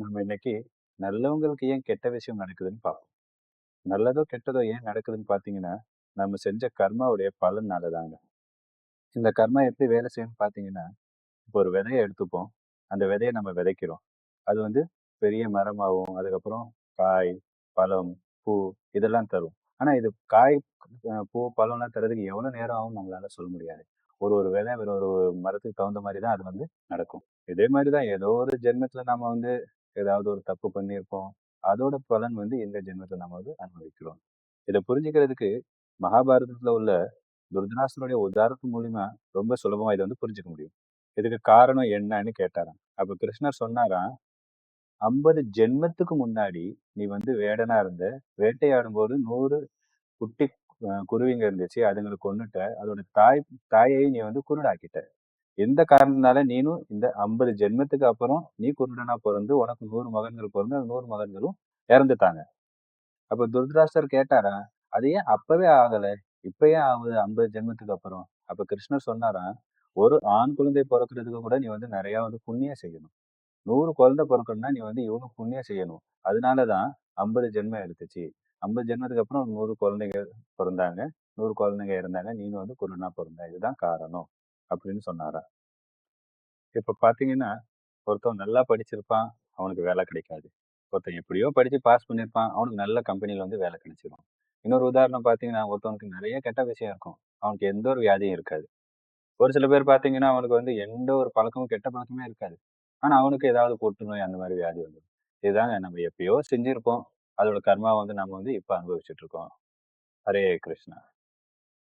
நம்ம இன்னைக்கு நல்லவங்களுக்கு ஏன் கெட்ட விஷயம் நடக்குதுன்னு பார்ப்போம். நல்லதோ, கெட்டதோ ஏன் நடக்குதுன்னு பார்த்தீங்கன்னா, நம்ம செஞ்ச கர்மாவுடைய பலனால தாங்க. இந்த கர்மா எப்படி வேலை செய்யும்னு பார்த்தீங்கன்னா, இப்போ ஒரு விதைய எடுத்துப்போம். அந்த விதைய நம்ம விதைக்கிறோம். அது வந்து பெரிய மரமாவும், அதுக்கப்புறம் காய், பழம், பூ இதெல்லாம் தரும். ஆனா இது காய், அ பூ, பழம்லாம் தர்றதுக்கு எவ்வளோ நேரம் ஆகும்னு நம்மளால சொல்ல முடியாது. ஒரு ஒரு விதை ஒரு ஒரு மரத்துக்கு தகுந்த மாரி தான் அது வந்து நடக்கும். இதே மாரி தான் ஏதோ ஒரு ஜென்மத்தில நாம வந்து ஏதாவது ஒரு தப்பு பண்ணியிருப்போம். அதோட பலன் வந்து இந்த ஜென்மத்தில் நம்ம வந்து அனுபவிக்கிறோம். இதை புரிஞ்சுக்கிறதுக்கு மகாபாரதத்தில் உள்ள துர்தராசனுடைய உதாரணத்து மூலியமா ரொம்ப சுலபமா இதை வந்து புரிஞ்சுக்க முடியும். இதுக்கு காரணம் என்னன்னு கேட்டாராம். அப்ப கிருஷ்ணர் சொன்னாராம், "50 ஜென்மத்துக்கு முன்னாடி நீ வந்து வேடனா இருந்த. வேட்டையாடும்போது நூறு குட்டி குருவிங்க இருந்துச்சு. அதுங்களை கொன்னுட்ட. அதோட தாய் தாயையும் நீ வந்து குருடாக்கிட்ட. எந்த காரணத்தினால நீனும் இந்த 50 ஜென்மத்துக்கு அப்புறம் நீ குருடனா பிறந்து உனக்கு நூறு மகன்கள் பிறந்து அந்த நூறு மகன்களும் இறந்துட்டாங்க. அப்ப துர்தராஷ்டர் கேட்டாரா "அது ஏன் அப்பவே ஆகல? இப்ப ஏன் ஆகுது 50 ஜென்மத்துக்கு அப்புறம்?" அப்ப கிருஷ்ணர் சொன்னாரா "ஒரு ஆண் குழந்தை பிறக்கிறதுக்கு கூட நீ வந்து நிறைய வந்து புண்ணியம் செய்யணும். நூறு குழந்தை பிறக்கணும்னா நீ வந்து இவனும் புண்ணியம் செய்யணும். அதனால தான் 50 ஜென்மம் எடுத்துச்சு. 50 ஜென்மத்துக்கு அப்புறம் நூறு குழந்தைங்க பிறந்தாங்க நூறு குழந்தைங்க இறந்தாங்க. நீனும் வந்து குருடனா பிறந்த இதுதான் காரணம்." அப்படின்னு சொன்னாராம். இப்போ பார்த்தீங்கன்னா, ஒருத்தன் நல்லா படிச்சிருப்பான். அவனுக்கு வேலை கிடைக்காது. ஒருத்தன் எப்படியோ படித்து பாஸ் பண்ணியிருப்பான். அவனுக்கு நல்ல கம்பெனியில் வந்து வேலை கிடைச்சிரும். இன்னொரு உதாரணம் பார்த்தீங்கன்னா, ஒருத்தவனுக்கு நிறைய கெட்ட விஷயம் இருக்கும். அவனுக்கு எந்த ஒரு வியாதியும் இருக்காது. ஒரு சில பேர் பார்த்தீங்கன்னா, அவனுக்கு வந்து எந்த ஒரு பழக்கமும் கெட்ட பழக்கமே இருக்காது. ஆனால் அவனுக்கு ஏதாவது புற்றுநோய் அந்த மாதிரி வியாதி வந்துடும் இதுதாங்க நம்ம எப்பயோ செஞ்சுருப்போம் அதோட கர்மா வந்து நம்ம வந்து இப்போ அனுபவிச்சுட்டு இருக்கோம். ஹரே கிருஷ்ணா.